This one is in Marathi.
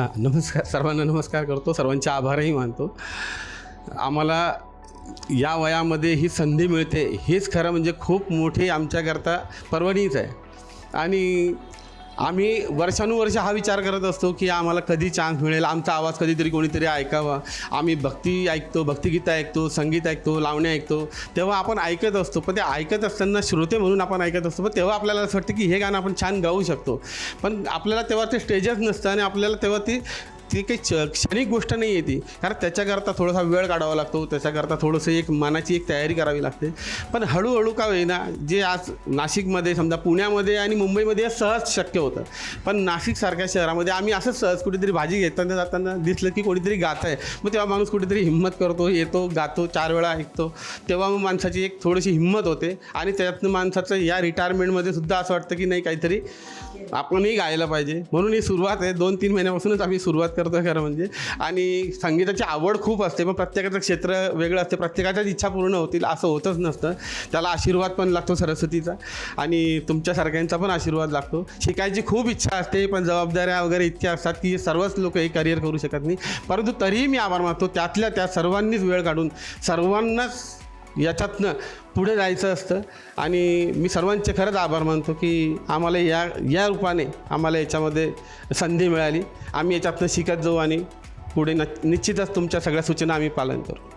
हां नमस्कार. सर्वांना नमस्कार करतो. सर्वांचे आभारही मानतो. आम्हाला या वयामध्ये ही संधी मिळते. हेच खरं म्हणजे खूप मोठी आमच्याकरता पर्वणीच आहे. आणि आम्ही वर्षानुवर्ष हा विचार करत असतो की आम्हाला कधी चान्स मिळेल? आमचा आवाज कधीतरी कोणीतरी ऐकावा. आम्ही भक्ती ऐकतो भक्तिगीतं ऐकतो संगीत ऐकतो लावणे ऐकतो. तेव्हा आपण ऐकत असतो. पण ते ऐकत असताना श्रोते म्हणून आपण ऐकत असतो. पण तेव्हा आपल्याला असं वाटतं की हे गाणं आपण छान गाऊ शकतो. पण आपल्याला तेव्हा ते स्टेजच नसतं आणि आपल्याला तेव्हा ती ती काही क्ष क्षणिक गोष्ट नाही आहे ती. कारण त्याच्याकरता थोडासा वेळ काढावा लागतो त्याच्याकरता थोडंसं एक मनाची एक तयारी करावी लागते. पण हळूहळू का होईना जे आज नाशिकमध्ये समजा पुण्यामध्ये आणि मुंबईमध्ये सहज शक्य होतं. पण नाशिकसारख्या शहरामध्ये आम्ही असंच सहज कुठेतरी भाजी घेताना जाताना दिसलं की कोणीतरी गात आहे. मग तेव्हा माणूस कुठेतरी हिंमत करतो येतो गातो चार वेळा ऐकतो. तेव्हा मग माणसाची एक थोडीशी हिंमत होते. आणि त्यातनं माणसाचं या रिटायरमेंटमध्ये सुद्धा असं वाटतं की नाही काहीतरी आपणही गायला पाहिजे. म्हणून ही सुरुवात आहे. दोन तीन महिन्यापासूनच आम्ही सुरुवात करतो खरं म्हणजे. आणि संगीताची आवड खूप असते पण प्रत्येकाचं क्षेत्र वेगळं असते. प्रत्येकाच्याच इच्छा पूर्ण होतील असं होतच नसतं. त्याला आशीर्वाद पण लागतो सरस्वतीचा. आणि तुमच्यासारख्यांचा पण आशीर्वाद लागतो. शिकायची खूप इच्छा असते पण जबाबदाऱ्या वगैरे इतक्या असतात की सर्वच लोक हे करिअर करू शकत नाही. परंतु तरीही मी आभार मानतो त्यातल्या त्या सर्वांनीच वेळ काढून सर्वांनाच याच्यातनं पुढे जायचं असतं. आणि मी सर्वांचे खरंच आभार मानतो की आम्हाला या या रूपाने आम्हाला याच्यामध्ये संधी मिळाली. आम्ही याच्यातनं शिकत जाऊ आणि पुढे न निश्चितच तुमच्या सगळ्या सूचना आम्ही पालन करू.